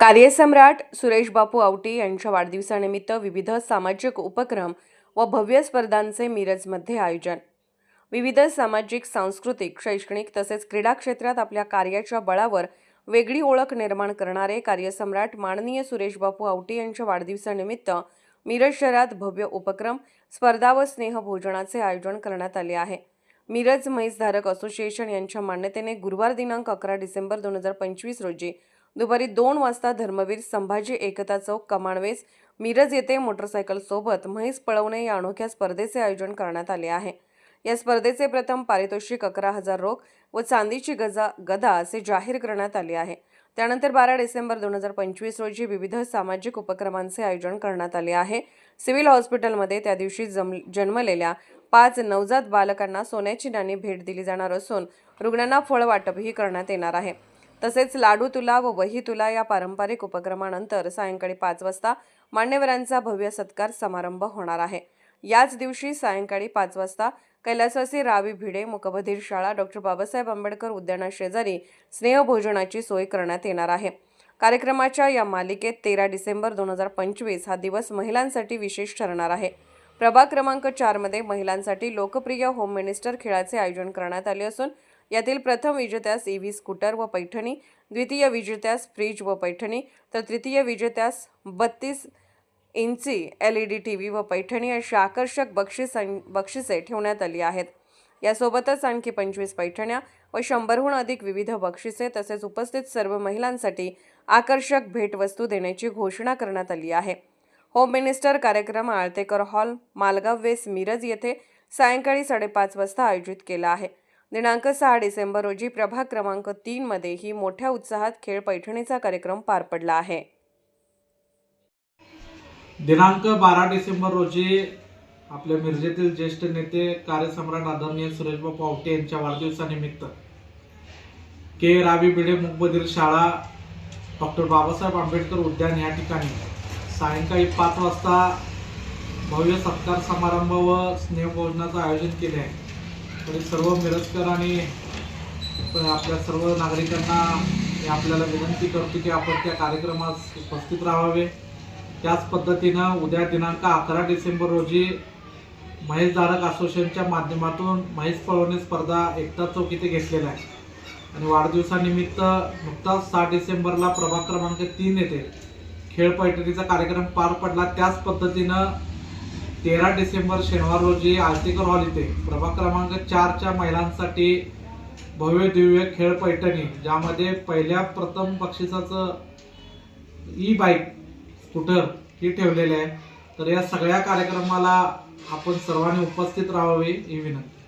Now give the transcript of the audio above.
कार्यसम्राट सुरेश बापू आवटी यांच्या वाढदिवसानिमित्त विविध सामाजिक उपक्रम व भव्य स्पर्धांचे मिरजमध्ये आयोजन. विविध सामाजिक सांस्कृतिक शैक्षणिक तसेच क्रीडा क्षेत्रात आपल्या कार्याच्या बळावर वेगळी ओळख निर्माण करणारे कार्यसम्राट माननीय सुरेश बापू आवटी यांच्या वाढदिवसानिमित्त मिरज शहरात भव्य उपक्रम स्पर्धा व स्नेहभोजनाचे आयोजन करण्यात आले आहे. मिरज म्हैसधारक असोसिएशन यांच्या मान्यतेने गुरुवार दिनांक अकरा डिसेंबर दोन हजार पंचवीस रोजी दुपारी दोन वाजता धर्मवीर संभाजी एकता चौक कमाणवेस मिरज येथे मोटरसायकलसोबत म्हैस पळवणे या अनोख्या स्पर्धेचे आयोजन करण्यात आले आहे. या स्पर्धेचे प्रथम पारितोषिक अकरा हजार रोख व चांदीची गजा गदा असे जाहीर करण्यात आले आहे. त्यानंतर बारा डिसेंबर दोन हजार पंचवीस रोजी विविध सामाजिक उपक्रमांचे आयोजन करण्यात आले आहे. सिव्हिल हॉस्पिटलमध्ये त्या दिवशी जम जन्मलेल्या पाच नवजात बालकांना सोन्याची नाणी भेट दिली जाणार असून रुग्णांना फळ वाटपही करण्यात येणार आहे. तसेच लाडू तुला व वही तुला या पारंपरिक उपक्रमानंतर सायंकाळी पाच वाजता मान्यवरांचा भव्य सत्कार समारंभ होणार आहे. याच दिवशी सायंकाळी पाच वाजता कैलासवासी रावी भिडे मुकबधीर शाळा डॉक्टर बाबासाहेब आंबेडकर उद्यानाशेजारी स्नेहभोजनाची सोय करण्यात येणार आहे. कार्यक्रमाच्या या मालिकेत तेरा डिसेंबर दोन हजार पंचवीस हा दिवस महिलांसाठी विशेष ठरणार आहे. प्रभाग क्रमांक चारमध्ये महिलांसाठी लोकप्रिय होम मिनिस्टर खेळाचे आयोजन करण्यात आले असून यातील प्रथम विजेत्यास ई व्ही स्कूटर व पैठणी द्वितीय विजेत्यास फ्रीज व पैठणी तर तृतीय विजेत्यास बत्तीस इंची L E D T V व पैठणी अशी आकर्षक बक्षीस बक्षिसे ठेवण्यात आली आहेत. यासोबतच आणखी पंचवीस पैठण्या व शंभरहून अधिक विविध बक्षिसे तसेच उपस्थित सर्व महिलांसाठी आकर्षक भेटवस्तू देण्याची घोषणा करण्यात आली आहे. होम मिनिस्टर कार्यक्रम आळतेकर हॉल मालगाव वेस मिरज येथे सायंकाळी साडेपाच वाजता आयोजित केला आहे. दिनांक सहा डिसेंबर रोजी प्रभाग क्रमांक तीनमध्ये ही मोठ्या उत्साहात खेळ पैठणीचा कार्यक्रम पार पडला आहे. दिनांक बारा डिसेंबर रोजी आपल्या मिरजेतील ज्येष्ठ नेते कार्यसम्राट आदरणीय सुरेशबाब पावटे यांच्या वाढदिवसानिमित्त के. रावी भिडे मुकबधीर शाळा डॉक्टर बाबासाहेब आंबेडकर उद्यान या ठिकाणी सायंकाळी पाच वाजता भव्य सत्कार समारंभ व स्नेहभोजनाचं आयोजन केले आहे. तरी सर्व मिरजकर आणि आपल्या सर्व नागरिकांना मी आपल्याला विनंती करतो की आपण त्या कार्यक्रमास उपस्थित राहावे. त्याच पद्धतीनं उद्या दिनांक अकरा डिसेंबर रोजी महेशधारक असोसिएशनच्या माध्यमातून महेश पळवणे स्पर्धा एकता चौक इथे घेतलेला आहे. आणि वाढदिवसानिमित्त नुकताच सहा डिसेंबरला प्रभाग क्रमांक तीन येथे खेळ पैठणीचा कार्यक्रम पार पडला. त्याच पद्धतीनं तेरा डिसेंबर शनिवार रोजी आळतेकर हॉल इथे. प्रभाग क्रमांक चारच्या महिलांसाठी भव्य दिव्य खेळ पैठणी ज्यामध्ये पहिल्या प्रथम बक्षिसाचं ई बाईक स्कूटर ही ठेवलेले आहे. तर या सगळ्या कार्यक्रमाला आपण सर्वांनी उपस्थित राहावे ही विनंती.